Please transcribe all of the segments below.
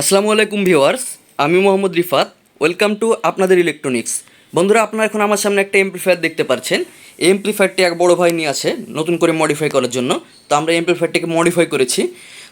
আসসালামু আলাইকুম ভিওয়ার্স আমি মোহাম্মদ রিফাত, ওয়েলকাম টু আপনাদের ইলেকট্রনিক্স। বন্ধুরা, আপনারা এখন আমার সামনে একটা এমপ্লিফায়ার দেখতে পাচ্ছেন। এই এমপ্লিফায়ারটি এক বড় ভাই নিয়ে আছে, নতুন করে মডিফাই করার জন্য। তো আমরা এমপ্লিফায়ারটিকে মডিফাই করেছি।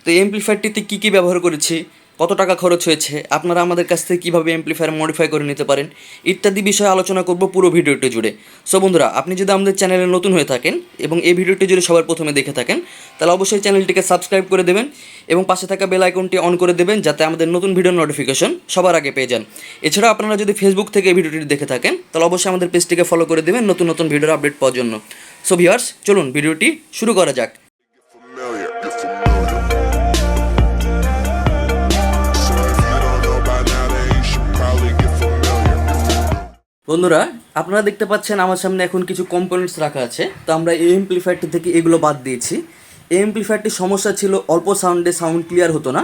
তো এই এমপ্লিফায়ারটিতে কী কী ব্যবহার করেছি? কত টাকা খরচ হয়েছে? আপনারা আমাদের কাছ থেকে কীভাবে এমপ্লিফায়ার মডিফাই করে নিতে পারেন? ইত্যাদি বিষয়ে আলোচনা করব পুরো ভিডিওটি জুড়ে। সো বন্ধুরা, আপনি যদি আমাদের চ্যানেলে নতুন হয়ে থাকেন এবং এই ভিডিওটি যদি সবার প্রথমে দেখে থাকেন, তাহলে অবশ্যই চ্যানেলটিকে সাবস্ক্রাইব করে দেবেন এবং পাশে থাকা বেল আইকনটি অন করে দেবেন যাতে আমাদের নতুন ভিডিও নোটিফিকেশন সবার আগে পেয়ে যান। এছাড়া আপনারা যদি ফেসবুক থেকে এই ভিডিওটি দেখে থাকেন, তাহলে অবশ্যই আমাদের পেজটিকে ফলো করে দেবেন নতুন নতুন ভিডিওর আপডেট পাওয়ার জন্য। সো ভিউয়ার্স চলুন ভিডিওটি শুরু করা যাক। বন্ধুরা, আপনারা দেখতে পাচ্ছেন আমার সামনে এখন কিছু কম্পোনেন্টস রাখা আছে। তো আমরা এই এমপ্লিফায়ারটি থেকে এগুলো বাদ দিয়েছি। এই এমপ্লিফায়ারটির সমস্যা ছিল অল্প সাউন্ডে সাউন্ড ক্লিয়ার হতো না।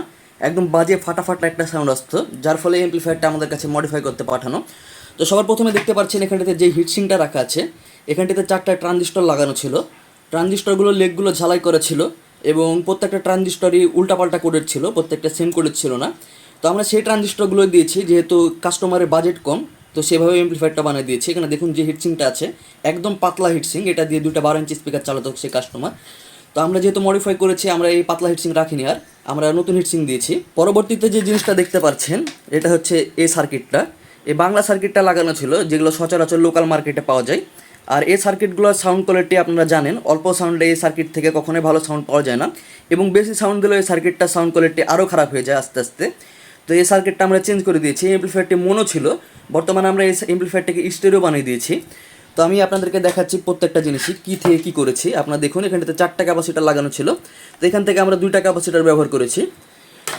একদম বাজে ফাটাফাটা একটা সাউন্ড আসতো, যার ফলে এমপ্লিফায়ারটা আমাদের কাছে মডিফাই করতে পাঠানো। তো সবার প্রথমে দেখতে পাচ্ছেন এখানটাতে যে হিটসিংটা রাখা আছে, এখানটিতে চারটা ট্রানজিস্টর লাগানো ছিল। ট্রানজিস্টরগুলো লেগগুলো ঝালাই করা ছিল এবং প্রত্যেকটা ট্রানজিস্টরই উল্টাপাল্টা কোডের ছিল, প্রত্যেকটা সেম কোডের ছিল না। তো আমরা সেই ট্রানজিস্টরগুলো দিয়েছি, যেহেতু কাস্টমারের বাজেট কম তো সেভাবে এমপ্লিফায়ারটা বানিয়ে দিয়েছি। এখানে দেখুন যে হিটসিংটা আছে, একদম পাতলা হিটসিং এটা দিয়ে দুটো বারো ইঞ্চি স্পিকার চালাতো সে কাস্টমার তো আমরা যেহেতু মডিফাই করেছি, আমরা এই পাতলা হিটসিং রাখিনি আর, আমরা নতুন হিটসিং দিয়েছি। পরবর্তীতে যে জিনিসটা দেখতে পাচ্ছেন, এটা হচ্ছে এই সার্কিটটা এই বাংলা সার্কিটটা লাগানো ছিল, যেগুলো সচরাচর লোকাল মার্কেটে পাওয়া যায়। আর এই সার্কিটগুলোর সাউন্ড কোয়ালিটি আপনারা জানেন, অল্প সাউন্ডে এই সার্কিট থেকে কখনোই ভালো সাউন্ড পাওয়া যায় না। এবং বেশি সাউন্ড দিলেও এই সার্কিটটা সাউন্ড কোয়ালিটি আরও খারাপ হয়ে যায় আস্তে আস্তে। তো এই সার্কিটটা আমরা চেঞ্জ করে দিয়েছি, এই এমপ্লিফায়ারটি মনো ছিল। বর্তমানে আমরা এই এমপ্লিফায়ারটাকে স্টেরিও বানিয়ে দিয়েছি। তো আমি আপনাদেরকে দেখাচ্ছি প্রত্যেকটা জিনিসই, কী থেকে কী করেছি। আপনারা দেখুন, এখানটাতে চারটা ক্যাপাসিটার লাগানো ছিল। তো এখান থেকে আমরা দুইটা ক্যাপাসিটার ব্যবহার করেছি।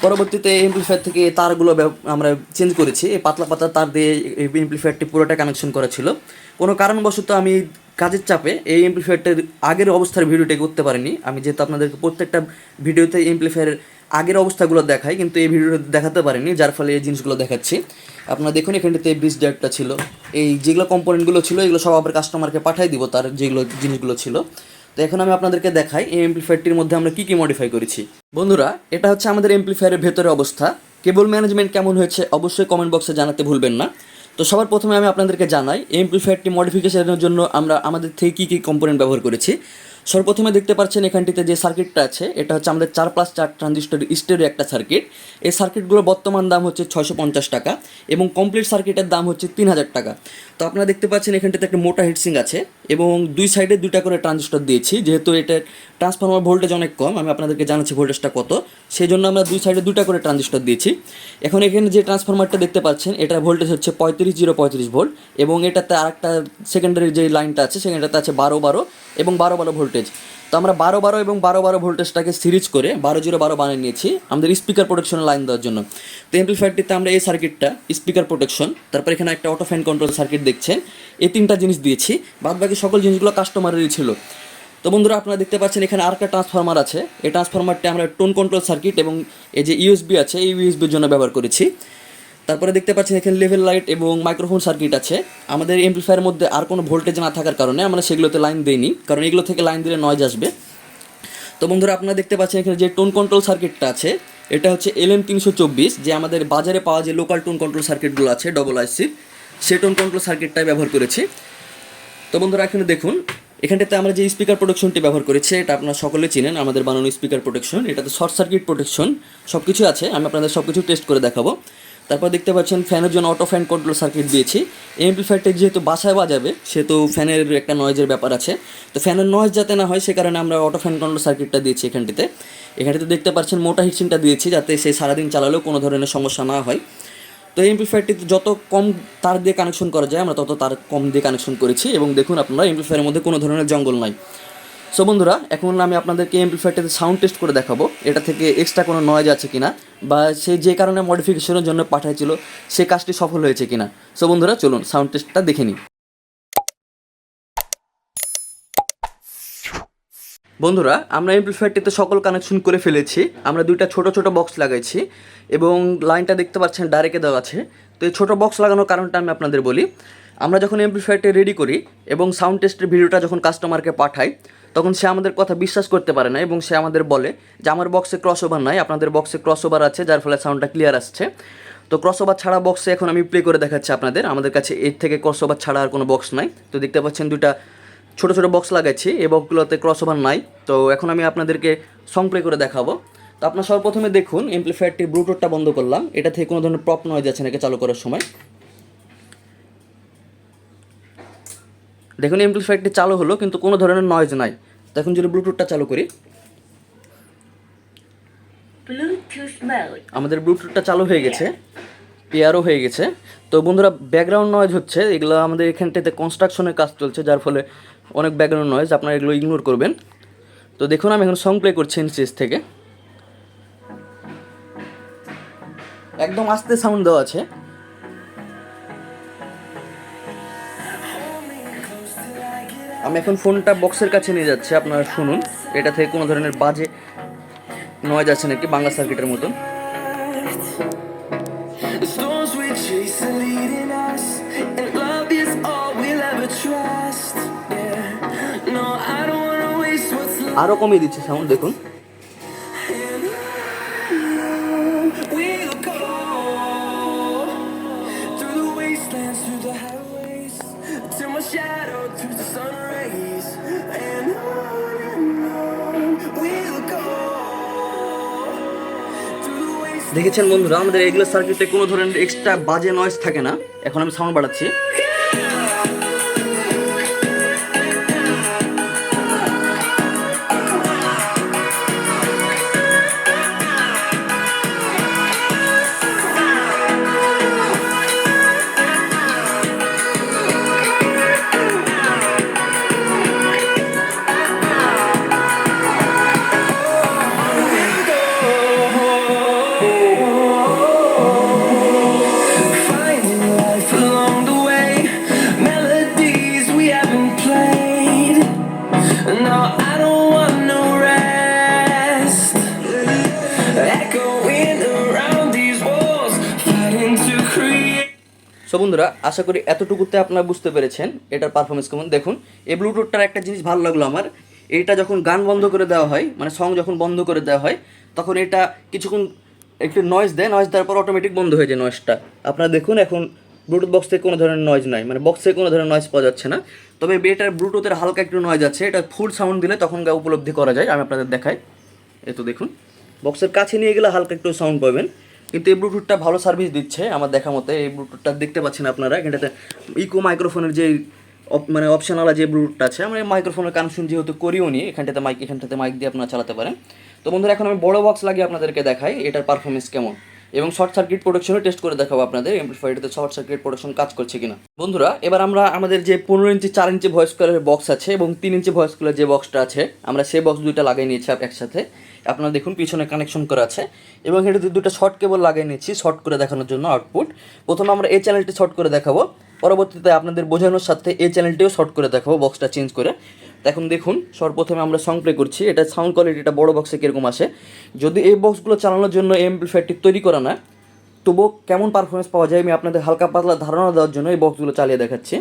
পরবর্তীতে এমপ্লিফায়ার থেকে তারগুলো আমরা চেঞ্জ করেছি। এই পাতলা পাতলা তার দিয়ে এই এমপ্লিফায়ারটি পুরোটা কানেকশন করা ছিল। কোনো কারণবশত আমি কাজের চাপে এই এমপ্লিফায়ারটার আগের অবস্থার ভিডিওটি করতে পারিনি। আমি যেহেতু আপনাদেরকে প্রত্যেকটা ভিডিওতে এমপ্লিফায়ারের আগের অবস্থাগুলো দেখাই, কিন্তু এই ভিডিওটা দেখাতে পারিনি, যার ফলে এই জিনিসগুলো দেখাচ্ছি। আপনারা দেখুন, এখানটাতে ব্রিজ ডেটটা ছিল। এই যেগুলো কম্পোনেন্টগুলো ছিল, এগুলো সব আবার কাস্টমারকে পাঠাই দিব, তার যেগুলো জিনিসগুলো ছিল। তো এখন আমি আপনাদেরকে দেখাই, এই এমপ্লিফায়ারটির মধ্যে আমরা কী কী মডিফাই করেছি। বন্ধুরা, এটা হচ্ছে আমাদের এমপ্লিফায়ারের ভেতরে অবস্থা। কেবল ম্যানেজমেন্ট কেমন হয়েছে, অবশ্যই কমেন্ট বক্সে জানাতে ভুলবেন না। তো সবার প্রথমে আমি আপনাদেরকে জানাই এমপ্লিফায়ারটি মডিফিকেশনের জন্য আমরা আমাদের থেকে কী কী কম্পোনেন্ট ব্যবহার করেছি। সর্বপ্রথমে দেখতে পাচ্ছেন এখানটিতে যে সার্কিটটা আছে, এটা হচ্ছে আমাদের চার প্লাস চার ট্রানজিস্টর স্টেরের একটা সার্কিট এই সার্কিটগুলোর বর্তমান দাম হচ্ছে ছয়শো পঞ্চাশ টাকা এবং কমপ্লিট সার্কিটের দাম হচ্ছে তিন হাজার টাকা। তো আপনারা দেখতে পাচ্ছেন এখানটাতে একটা মোটা হিটসিং আছে এবং দুই সাইডে দুইটা করে ট্রানজিস্টর দিয়েছি, যেহেতু এটার ট্রান্সফরমার ভোল্টেজ অনেক কম, আমি আপনাদেরকে জানাচ্ছি ভোল্টেজটা কত। সেই জন্য আমরা দুই সাইডে দুইটা করে ট্রানজিস্টর দিয়েছি। এখন এখানে যে ট্রান্সফরমারটা দেখতে পাচ্ছেন, এটার ভোল্টেজ হচ্ছে পঁয়ত্রিশ জিরো পঁয়ত্রিশ ভোল্ট এবং এটাতে আরেকটা সেকেন্ডারি যে লাইনটা আছে, সেখানটাতে আছে বারো বারো এবং বারো বারো ভোল্টেজ। তো আমরা বারো বারো এবং বারো বারো ভোল্টেজটাকে সিরিজ করে বারো জিরো বারো বানিয়ে নিয়েছি আমাদের স্পিকার প্রোটেকশনের লাইন দেওয়ার জন্য। তো এমপ্লিফায়ারটিতে আমরা এই সার্কিটটা স্পিকার প্রোটেকশন, তারপর এখানে একটা অটো ফ্যান কন্ট্রোল সার্কিট দেখছেন। এই তিনটা জিনিস দিয়েছি বাদ বাকি সকল জিনিসগুলো কাস্টমারেরই ছিল। তো বন্ধুরা, আপনারা দেখতে পাচ্ছেন এখানে আর একটা ট্রান্সফরমার আছে। এই ট্রান্সফরমারটি আমরা টোন কন্ট্রোল সার্কিট এবং এই যে ইউএসবি আছে, এই ইউএসবির জন্য ব্যবহার করেছি। তারপরে দেখতে পাচ্ছেন এখানে লেভেল লাইট এবং মাইক্রোফোন সার্কিট আছে। আমাদের এমপ্লিফায়ারের মধ্যে আর কোনো ভোল্টেজ না থাকার কারণে আমরা সেগুলোতে লাইন দিইনি, কারণ এগুলো থেকে লাইন দিলে নয়েজ আসবে। তো বন্ধুরা, আপনারা দেখতে পাচ্ছেন এখানে যে টোন কন্ট্রোল সার্কিটটা আছে, এটা হচ্ছে এল এম তিনশো চব্বিশ, যে আমাদের বাজারে পাওয়া যে লোকাল টোন কন্ট্রোল সার্কিটগুলো আছে ডবল আইসির সে টোন কন্ট্রোল সার্কিটটাই ব্যবহার করেছি। তো বন্ধুরা, এখানে দেখুন, এখানটাতে আমরা যে স্পিকার প্রোটেকশনটি ব্যবহার করেছি, এটা আপনারা সকলে চিনেন, আমাদের বানানো স্পিকার প্রোটেকশন এটাতে শর্ট সার্কিট প্রোটেকশন সব কিছু আছে, আমি আপনাদের সব কিছু টেস্ট করে দেখাবো। তারপর দেখতে পাচ্ছেন ফ্যানের জন্য অটো ফ্যান কন্ট্রোল সার্কিট দিয়েছি। এমপ্লিফায়ারটা যেহেতু বাসায় বাজাবে, সেহেতু ফ্যানের একটা নয়েজের ব্যাপার আছে। তো ফ্যানের নয়েজ যাতে না হয়, সে কারণে আমরা অটো ফ্যান কন্ট্রোল সার্কিটটা দিয়েছি এখানটিতে। এখানটিতে দেখতে পাচ্ছেন মোটা হিটসিংটা দিয়েছি, যাতে সে সারাদিন চালালেও কোনো ধরনের সমস্যা না হয়। তো এই এমপ্লিফায়ারটিতে যত কম তার দিয়ে কানেকশন করা যায়, আমরা তত তার কম দিয়ে কানেকশন করেছি। এবং দেখুন আপনারা এমপ্লিফায়ারের মধ্যে কোনো ধরনের জঙ্গল নাই। সো বন্ধুরা, এখন আমি আপনাদেরকে এমপ্লিফায়ারটিতে সাউন্ড টেস্ট করে দেখাবো। এটা থেকে এক্সট্রা কোনো নয়েজ আছে কিনা, বা সে যে কারণে মডিফিকেশনের জন্য পাঠাইছিল, সে কাজটি সফল হয়েছে কিনা। সো বন্ধুরা, চলুন সাউন্ড টেস্টটা দেখে নিই। বন্ধুরা, আমরা এমপ্লিফায়ারটিতে সকল কানেকশন করে ফেলেছি। আমরা দুইটা ছোট ছোট বক্স লাগাইছি, এবং লাইনটা দেখতে পাচ্ছেন ডাইরেক্টে দেওয়া আছে। তো এই ছোটো বক্স লাগানোর কারণটা আমি আপনাদের বলি। আমরা যখন এমপ্লিফায়ারটি রেডি করি এবং সাউন্ড টেস্টের ভিডিওটা যখন কাস্টমারকে পাঠাই, তখন সে আমাদের কথা বিশ্বাস করতে পারে না এবং সে আমাদের বলে যে, আমার বক্সে ক্রস ওভার নাই, আপনাদের বক্সে ক্রস ওভার আছে, যার ফলে সাউন্ডটা ক্লিয়ার আসছে। তো ক্রস ওভার ছাড়া বক্সে এখন আমি প্লে করে দেখাচ্ছি আপনাদের। আমাদের কাছে এর থেকে ক্রস ওভার ছাড়া আর কোনো বক্স নাই। তো দেখতে পাচ্ছেন দুটা ছোটো ছোটো বক্স লাগাচ্ছি এই বক্সগুলোতে ক্রস ওভার নাই। তো এখন আমি আপনাদেরকে সং প্লে করে দেখাবো। তো আপনার সর্বপ্রথমে দেখুন এমপ্লিফায়ারটির ব্লুটুথটা বন্ধ করলাম। এটা থেকে কোনো ধরনের প্রপ নয় যাচ্ছে নাকি চালু করার সময়? দেখুন এমপ্লিফায়ারটি চালু হলো কিন্তু কোনো ধরনের নয়েজ নাই। তো এখন যদি ব্লুটুথটা চালু করি। আমাদের ব্লুটুথটা চালু হয়ে গেছে পেয়ারও হয়ে গেছে। তো বন্ধুরা ব্যাকগ্রাউন্ড নয়েজ হচ্ছে এগুলো আমাদের এখানটাতে কনস্ট্রাকশনের কাজ চলছে যার ফলে অনেক ব্যাকগ্রাউন্ড নয়েজ আপনারা এগুলো ইগনোর করবেন। তো দেখুন আমি এখন সং প্লে করছি এনসিএস থেকে। একদম আস্তে সাউন্ড দেওয়া আছে। আমি এখন ফোনটা বক্সের কাছে নিয়ে যাচ্ছি আপনারা শুনুন। এটা থেকে কোনো ধরনের বাজে নয় যাচ্ছে নাকি? বাংলা সার্কিটের মতন। আরও কমিয়ে দিচ্ছে সাউন্ড are দেখেছেন বন্ধুরা, আমাদের এগুলো সার্কিটে কোনো ধরনের এক্সট্রা বাজে নয়েস থাকে না। এখন আমি সাউন্ড বাড়াচ্ছি। সো বন্ধুরা, আশা করি এতটুকুতে আপনারা বুঝতে পেরেছেন এটার পারফরমেন্স কেমন। দেখুন, এই ব্লুটুথটার একটা জিনিস ভালো লাগল আমার। এটা যখন গান বন্ধ করে দেওয়া হয় মানে সং যখন বন্ধ করে দেওয়া হয়, তখন এটা কিছুক্ষণ একটু নয়েজ দেয় নয়েজ দেওয়ার পর অটোমেটিক বন্ধ হয়ে যায় নয়েজটা আপনারা দেখুন, এখন ব্লুটুথ বক্স থেকে কোনো ধরনের নয়েজ নাই। মানে বক্সে কোনো ধরনের নয়েজ পাওয়া যাচ্ছে না। তবে এটার ব্লুটুথের হালকা একটু নয়েজ আছে। এটা ফুল সাউন্ড দিলে তখন গা উপলব্ধি করা যায়। আমি আপনাদের দেখাই। এ তো দেখুন বক্সের কাছে নিয়ে গেলে হালকা একটু সাউন্ড পাবেন। কিন্তু এই ব্লুটুথটা ভালো সার্ভিস দিচ্ছে আমার দেখা মতে। এই ব্লুটুথটা দেখতে পাচ্ছেন আপনারা। এখানটাতে ইকো মাইক্রোফোনের যে মানে অপশনাল যে ব্লুটুথ আছে, আমরা এই মাইক্রোফোনের কানেকশন যেহেতু করিও নি, এখানটাতে মাইক এখানটাতে মাইক দিয়ে আপনারা চালাতে পারেন। তো বন্ধুরা, এখন আমি বড় বক্স লাগিয়ে আপনাদেরকে দেখাই, এটার পারফরমেন্স কেমন? এবং শর্ট সার্কিট প্রোডাকশনও টেস্ট করে দেখাবো আপনাদের এমপ্লিফায়ারটাতে শর্ট সার্কিট প্রোডাকশন কাজ করছে কিনা। বন্ধুরা, এবার আমরা আমাদের যে পনেরো ইঞ্চি, চার ইঞ্চি ভয়েস কলারের বক্স আছে এবং তিন ইঞ্চি ভয়েস কলার যে বক্সটা আছে, আমরা সেই বক্স দুইটা লাগিয়ে নিয়েছি একসাথে। আপনারা দেখুন, পিছনে কানেকশন করা আছে এবং এটাতে দুটো শর্ট কেবল লাগিয়ে নিয়েছি শর্ট করে দেখানোর জন্য আউটপুট প্রথমে আমরা এই চ্যানেলটি শর্ট করে দেখাবো, পরবর্তীতে আপনাদের বোঝানোর সাথে এই চ্যানেলটিও শর্ট করে দেখাবো বক্সটা চেঞ্জ করে। এখন দেখুন, সর্বপ্রথমে আমরা সং প্লে করছি। এটা সাউন্ড কোয়ালিটি কোয়ালিটিটা বড় বক্সে কীরকম আসে যদি এই বক্সগুলো চালানোর জন্য এমপ্লিফায়ারটি তৈরি করা না, তবুও কেমন পারফরমেন্স পাওয়া যায় আমি আপনাদের হালকা পাতলা ধারণা দেওয়ার জন্য এই বক্সগুলো চালিয়ে দেখাচ্ছি।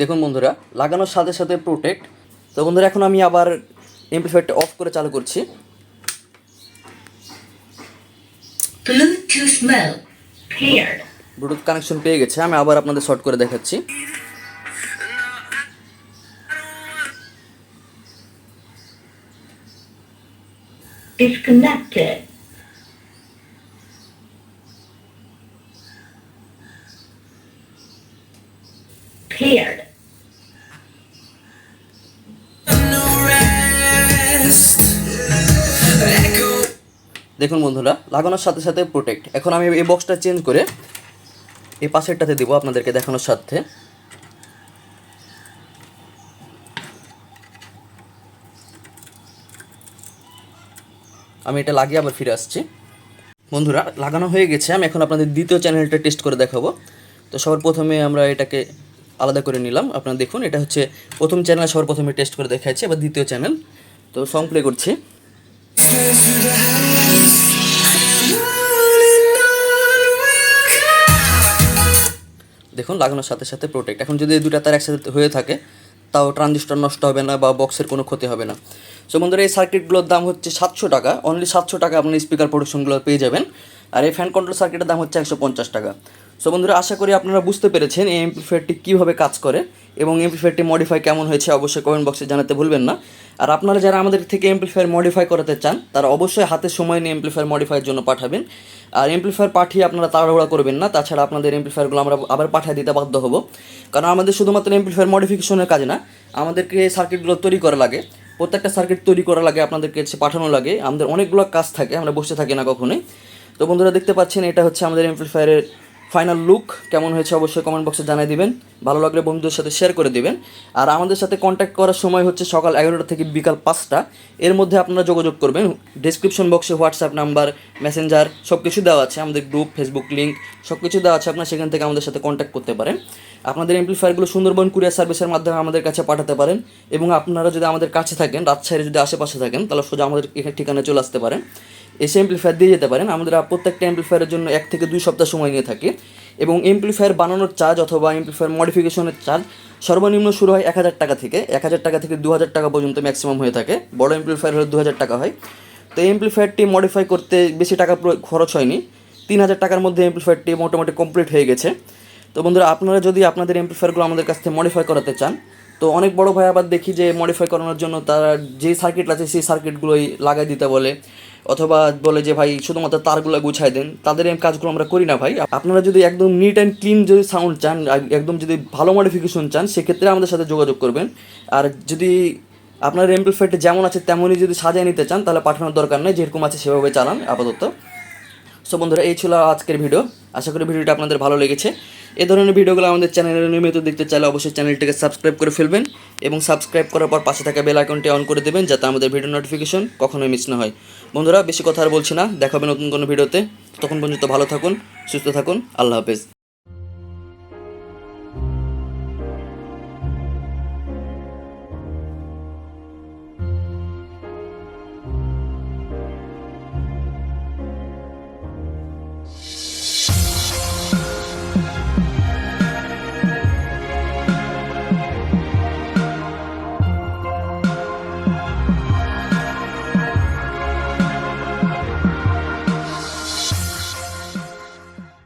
দেখুন বন্ধুরা লাগানোর সাথে সাথে প্রোটেক্ট তো বন্ধুরা এখন আমি আবার এমপ্লিফায়ারটা অফ করে চালু করছি. ব্লুটুথ কানেকশন পেয়ে গেছে আমি আবার আপনাদের শর্ট করে দেখাচ্ছি Disconnected. দেখুন বন্ধুরা, লাগানোর সাথে সাথে প্রোটেক্ট এখন আমি এই বক্সটা চেঞ্জ করে এই পাশেরটাতে দিব আপনাদেরকে দেখানোর সাথে। আমি এটা লাগিয়ে আবার ফিরে আসছি। বন্ধুরা, লাগানো হয়ে গেছে। আমি এখন আপনাদের দ্বিতীয় চ্যানেলটা টেস্ট করে দেখাবো। তো সবার প্রথমে আমরা এটাকে আলাদা করে নিলাম। আপনারা দেখুন, এটা হচ্ছে প্রথম চ্যানেল সবার প্রথমে টেস্ট করে দেখাচ্ছি আবার দ্বিতীয় চ্যানেল তো সং প্লে করছি। দেখুন, লাগানোর সাথে সাথে প্রোটেক্ট এখন যদি দুটা তার একসাথে হয়ে থাকে, তাও ট্রানজিস্টর নষ্ট হবে না বা বক্সের কোনো ক্ষতি হবে না। সো বন্ধুরা, এই সার্কিটগুলোর দাম হচ্ছে সাতশো টাকা। অনলি সাতশো টাকা আপনি স্পিকার প্রোডাকশনগুলো পেয়ে যাবেন। আর এই ফ্যান কন্ট্রোল সার্কিটের দাম হচ্ছে একশো পঞ্চাশ টাকা। সো বন্ধুরা, আশা করি আপনারা বুঝতে পেরেছেন এই এমপ্লিফায়ারটি কীভাবে কাজ করে এবং এমপ্লিফায়ারটি মডিফাই কেমন হয়েছে অবশ্যই কমেন্ট বক্সে জানাতে ভুলবেন না। আর আপনারা যারা আমাদের থেকে এমপ্লিফায়ার মডিফাই করাতে চান, তারা অবশ্যই হাতে সময় নিয়ে এমপ্লিফায়ার মডিফাইয়ের জন্য পাঠাবেন। আর এমপ্লিফায়ার পাঠিয়ে আপনারা তাড়াহুড়া করবেন না, তাছাড়া আপনাদের এমপ্লিফায়ারগুলো আমরা আবার পাঠিয়ে দিতে বাধ্য হব। কারণ আমাদের শুধুমাত্র এমপ্লিফায়ার মডিফিকেশনের কাজ না, আমাদেরকে সার্কিটগুলো তৈরি করা লাগে। প্রত্যেকটা সার্কিট তৈরি করা লাগে, আপনাদেরকে পাঠানো লাগে। আমাদের অনেকগুলো কাজ থাকে, আমরা বসে থাকি না কখনোই। তো বন্ধুরা, দেখতে পাচ্ছেন, এটা হচ্ছে আমাদের এমপ্লিফায়ারের ফাইনাল লুক কেমন হয়েছে অবশ্যই কমেন্ট বক্সে জানিয়ে দিবেন। ভালো লাগলে বন্ধুদের সাথে শেয়ার করে দিবেন। আর আমাদের সাথে কন্ট্যাক্ট করার সময় হচ্ছে সকাল এগারোটা থেকে বিকাল পাঁচটা। এর মধ্যে আপনারা যোগাযোগ করবেন। ডিসক্রিপশন বক্সে হোয়াটসঅ্যাপ নাম্বার মেসেঞ্জার সব কিছু দেওয়া আছে। আমাদের গ্রুপ ফেসবুক লিঙ্ক সব কিছু দেওয়া আছে। আপনারা সেখান থেকে আমাদের সাথে কন্ট্যাক্ট করতে পারেন। আপনাদের এমপ্লিফায়ারগুলো সুন্দরবন কুরিয়ার সার্ভিসের মাধ্যমে আমাদের কাছে পাঠাতে পারেন। এবং আপনারা যদি আমাদের কাছে থাকেন, রাজশাহীর যদি আশেপাশে থাকেন, তাহলে সোজা আমাদের এখানে ঠিকানায় চলে আসতে পারেন। এসে এমপ্লিফায়ার দিয়ে যেতে পারেন। আমাদের প্রত্যেকটা এমপ্লিফায়ারের জন্য এক থেকে দুই সপ্তাহ সময় নিয়ে থাকে এবং এমপ্লিফায়ার বানানোর চার্জ অথবা এমপ্লিফায়ার মডিফিকেশনের চার্জ সর্বনিম্ন শুরু হয় এক হাজার টাকা থেকে। এক হাজার টাকা থেকে দু হাজার টাকা পর্যন্ত ম্যাক্সিমাম হয়ে থাকে। বড় এমপ্লিফায়ার হলে দু হাজার টাকা হয়। তো এই এমপ্লিফায়ারটি মডিফাই করতে বেশি টাকা খরচ হয়নি। তিন হাজার টাকার মধ্যে এমপ্লিফায়ারটি মোটামুটি কমপ্লিট হয়ে গেছে। তো বন্ধুরা, আপনারা যদি আপনাদের এমপ্লিফায়ারগুলো আমাদের কাছ থেকে মডিফাই করাতে চান তো অনেক বড় ভাই আবার দেখি যে মডিফাই করানোর জন্য তারা যে সার্কিট আছে, সেই সার্কিটগুলোই লাগাই দিতে বলে। অথবা বলে যে, ভাই, শুধুমাত্র তারগুলো গুছাই দেন। তাদের এই কাজগুলো আমরা করি না, ভাই। আপনারা যদি একদম নিট অ্যান্ড ক্লিন যদি সাউন্ড চান একদম যদি ভালো মডিফিকেশন চান, সেক্ষেত্রে আমাদের সাথে যোগাযোগ করবেন। আর যদি আপনার এমপ্লিফায়ারটা যেমন আছে, তেমনই যদি সাজিয়ে নিতে চান, তাহলে পাঠানোর দরকার নেই। যেরকম আছে, সেভাবে চালান, আপাতত। সো বন্ধুরা, এই ছিল আজকের ভিডিও আশা করি ভিডিওটা আপনাদের ভালো লেগেছে। এ ধরনের ভিডিওগুলো আমাদের চ্যানেলে নিয়মিত দেখতে চাইলে অবশ্যই চ্যানেলটিকে সাবস্ক্রাইব করে ফেলবেন এবং সাবস্ক্রাইব করার পর পাশে থাকা বেল আইকনটি অন করে দেবেন যাতে আমাদের ভিডিও নোটিফিকেশন কখনোই মিস না হয়। বন্ধুরা, বেশি কথা আর বলছি না। দেখাবে নতুন কোনো ভিডিওতে। তখন পর্যন্ত ভালো থাকুন, সুস্থ থাকুন। আল্লাহ হাফেজ।